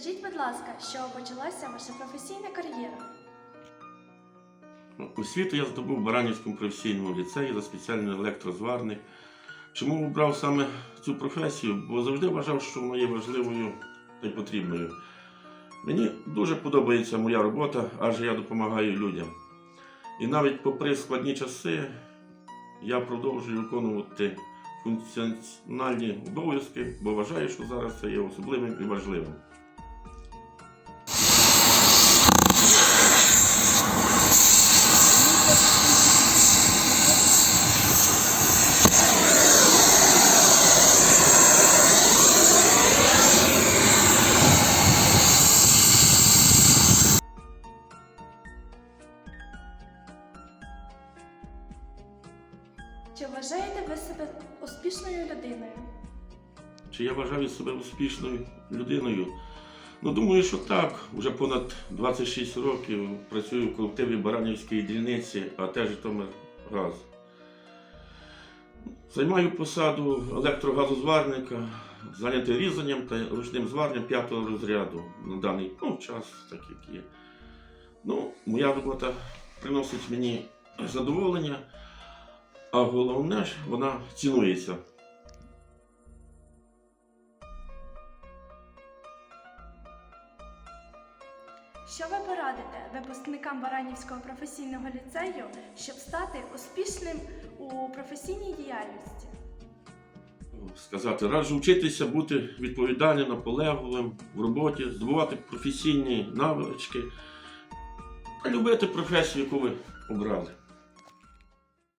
Скажіть, будь ласка, чого почалася ваша професійна кар'єра? Освіту я здобув в Баранівському професійному ліцеї за спеціальний електрозварник. Чому обрав саме цю професію? Бо завжди вважав, що вона є важливою та й потрібною. Мені дуже подобається моя робота, адже я допомагаю людям. І навіть попри складні часи я продовжую виконувати функціональні обов'язки, бо вважаю, що зараз це є особливим і важливим. Чи вважаєте ви себе успішною людиною? Чи я вважаю себе успішною людиною? Ну, думаю, що так. Уже понад 26 років працюю в колективі Баранівської дільниці, а теж Житомиргаз. Займаю посаду електрогазозварника, зайнятий різанням та ручним зварням п'ятого розряду на даний ну, час, так як є. Ну, моя робота приносить мені задоволення, а головне ж, вона цінується. Що ви порадите випускникам Баранівського професійного ліцею, щоб стати успішним у професійній діяльності? сказати, раджу вчитися бути відповідальним, наполегливим в роботі, здобувати професійні навички та любити професію, яку ви обрали.